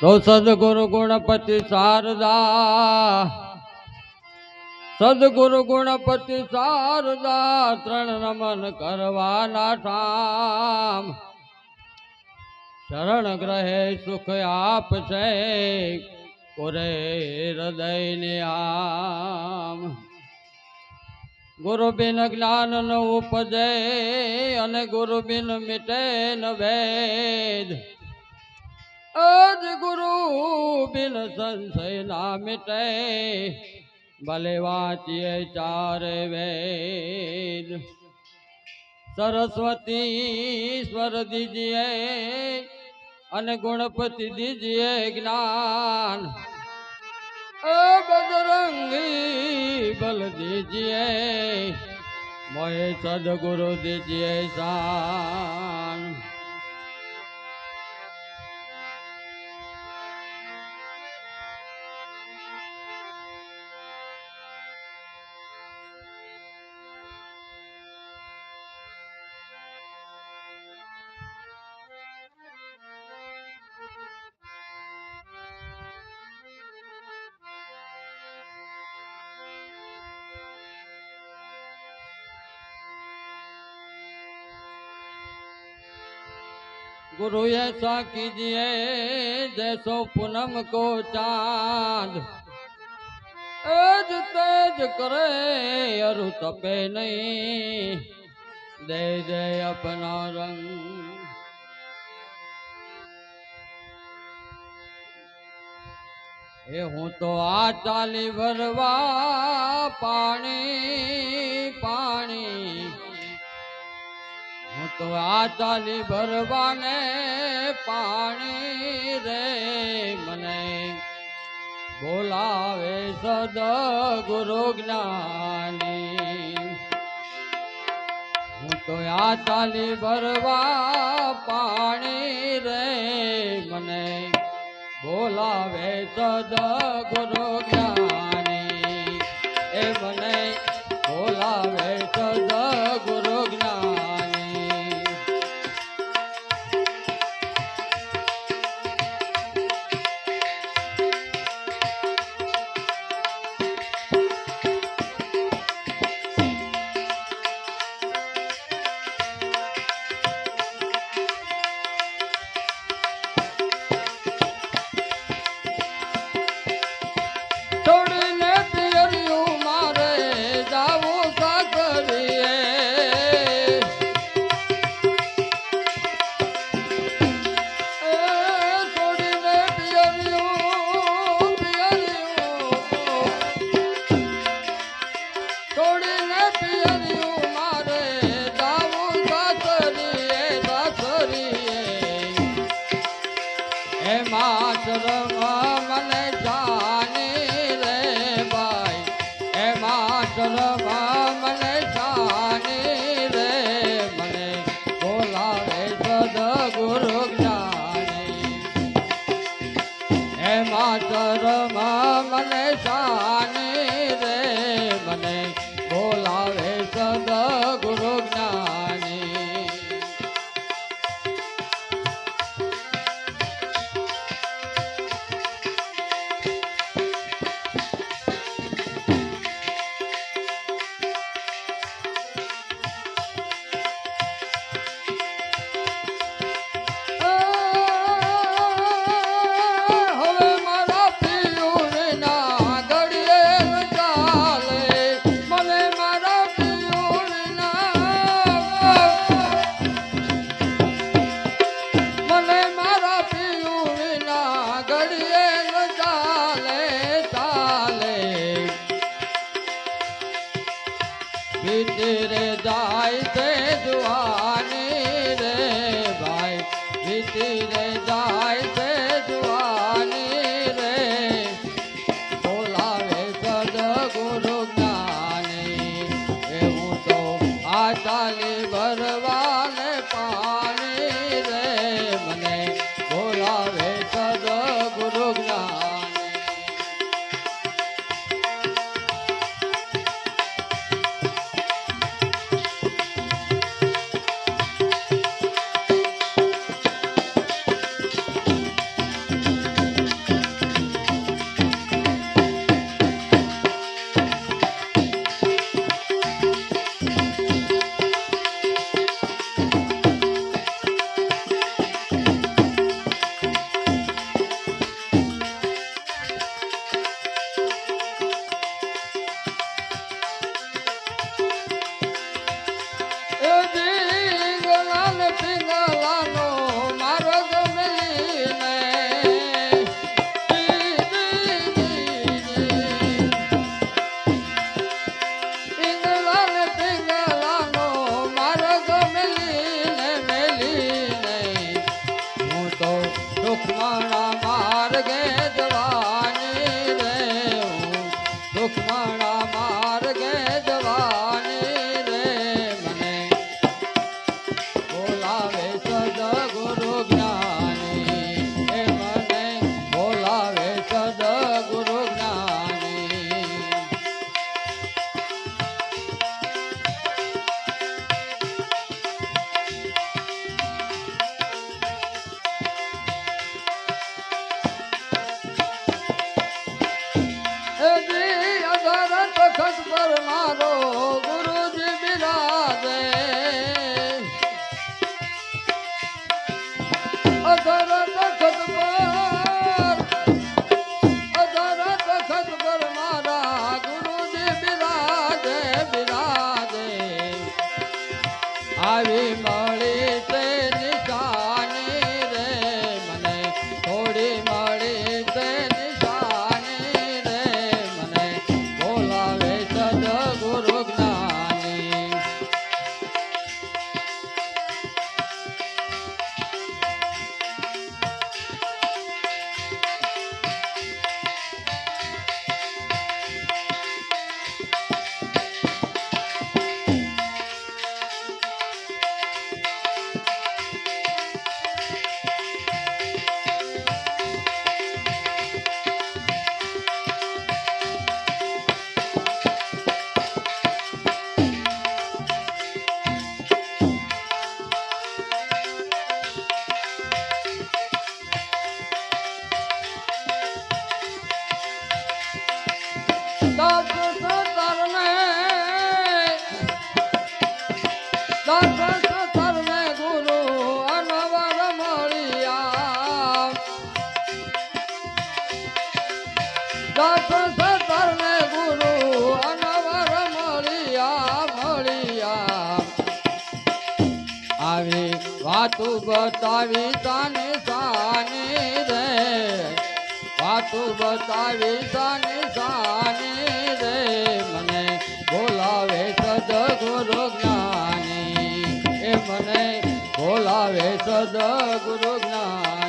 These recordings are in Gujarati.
તો સદગુરુ ગુણપતિ શારદા, સદગુરુ ગુણપતિ શારદા ત્રણ નમન કરવાના ઠામ. શરણ ગ્રહે સુખ આપશે કોરે હૃદયને આમ. ગુરુ બિન જ્ઞાન ન ઉપજે અને ગુરુ બિન મિટે ન વેદ. અજ ગુરુ બિન સંશય ના મિટે ભલે વાંચીએ ચારે વેદ. સરસ્વતી સ્વર દીજીએ અને ગુણપતિ દીજીએ જ્ઞાન. બજરંગી બલ દીજીએ મય સદગુરુ દીજીએ સા. गुरु ऐसा कीजिए जैसो पूनम को चांद एज तेज करे अरु तपे नहीं दे दे अपना रंग એ હું તો આ ચાલી ભરવા પાણી પાણી હું તો આ ચાલી ભરવાને પાણી રે મને. બોલાવે સદ ગુરુ જ્ઞાની. હું તો આ ચાલી ભરવા પાણી રે મને. બોલાવે સદ ગુરુ જ્ઞાની. એ મને બોલાવે સદ ગુરુ જ્ઞાની. ಕಿರೇ બતાવી તાની સાને રે. વાતો બતાવી તાની સાની રે. મને બોલાવે સદગુરુ જ્ઞાની. એ મને બોલાવે સદગુરુ જ્ઞાની.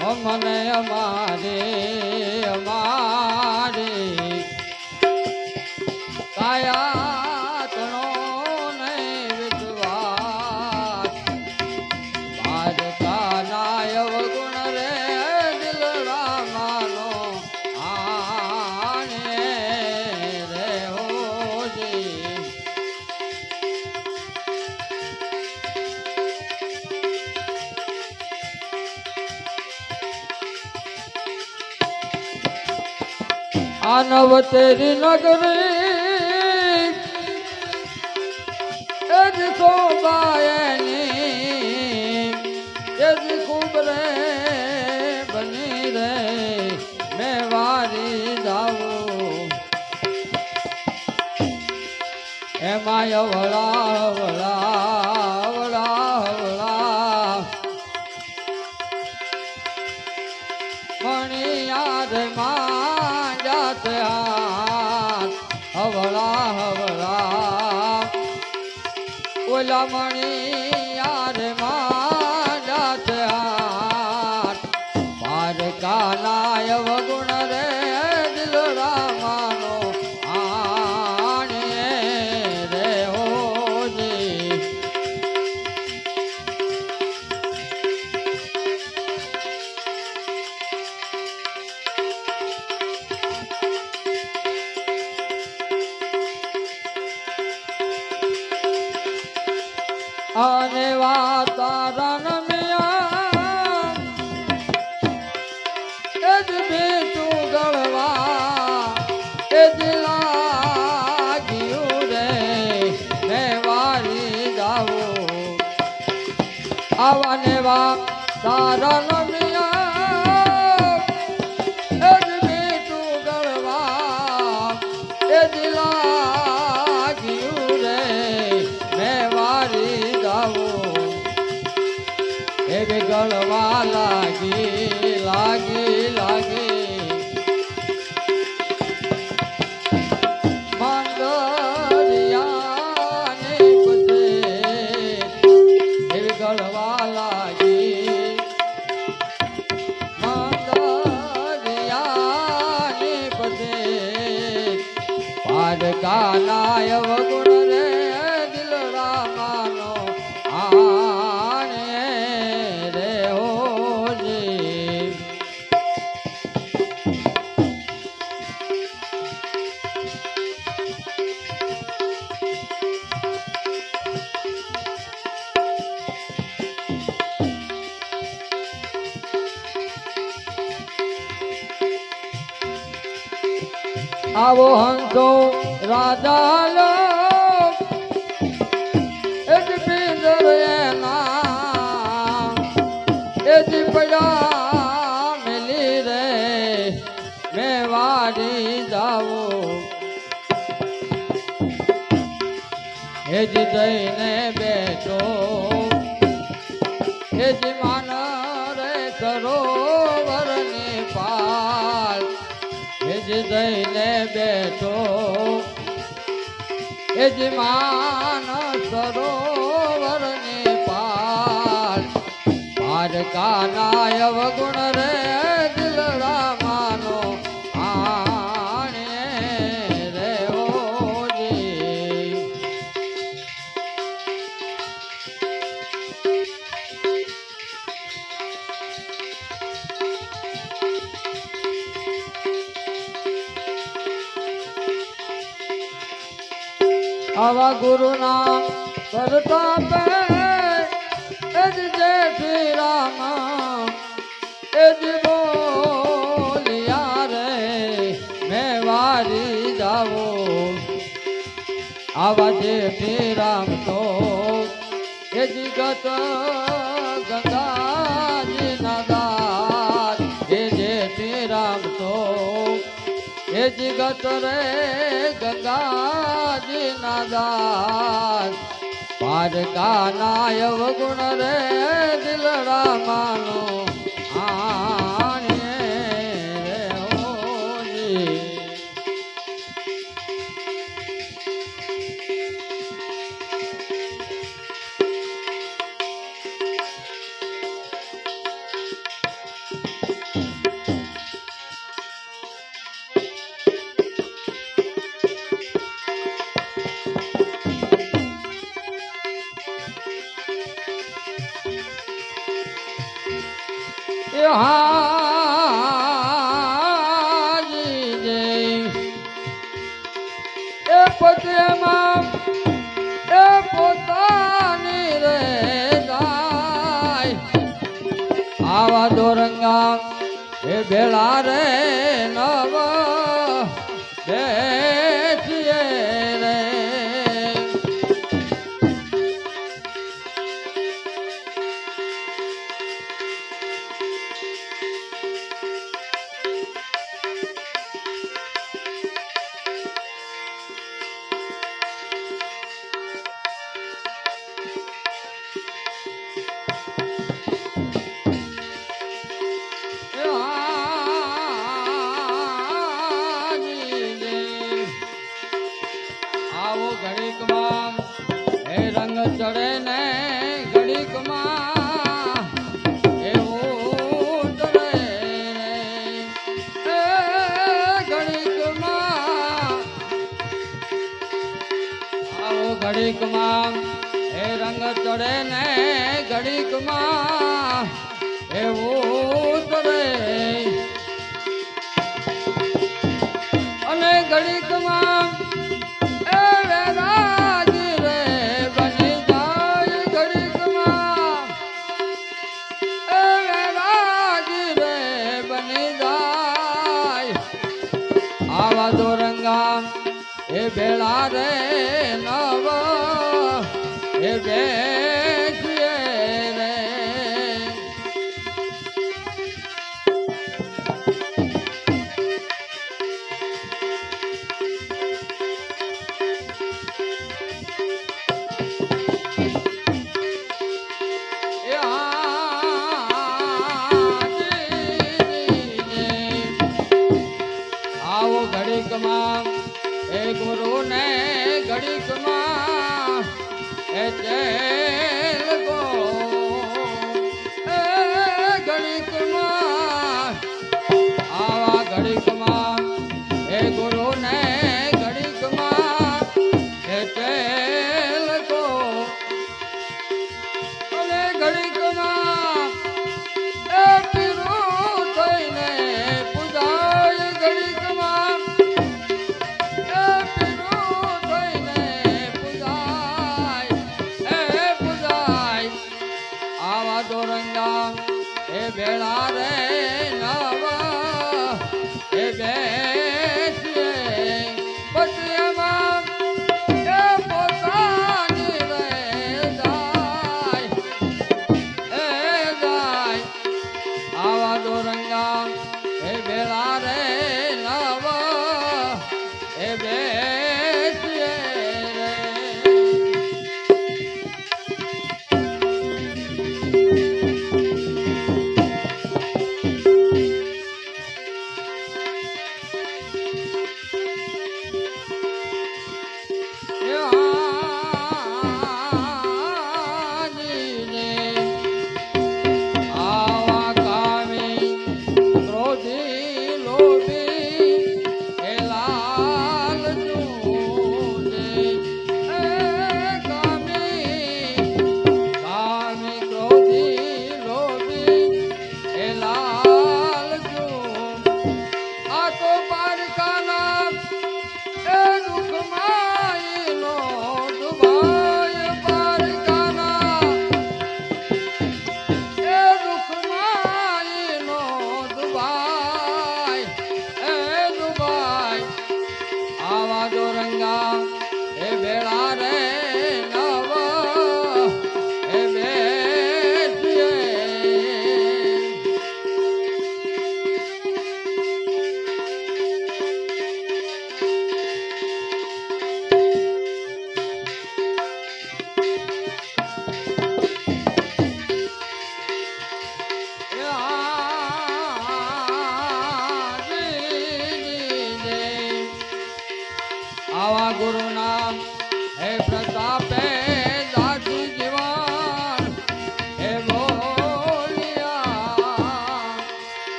અમને અમારે અમારે તેરી નગરી એજ શોભાયની એજ ખૂબ રે બની રે મેં વારી જાવું એમાં અવળા વળા આવાને વાતારણ મિયા પારકા નાય વગુણ એ જ જઈને બેઠો. એ જ માન રે કરો ને પાર એ જ જઈને બેઠો. એ જ માન કરો ને પાર પાર કાનાય વગુણ રે દિલડા રે ગુરુ નામ કરતો પે એજ જય શ્રી રામ. એજ બોલિયા રે, મેં વારી જાવો. આવા જય શ્રી રામ તો. એજ ગત ગંગા ભગત રે ગંગાજી ના દાસ પારકા નાય ગુણ રે દિલડા માનો ભેળા રે ઘડીકમાં એ રંગ ચડે ને ઘડીકમાં એવું તરે રંગા હે વેલા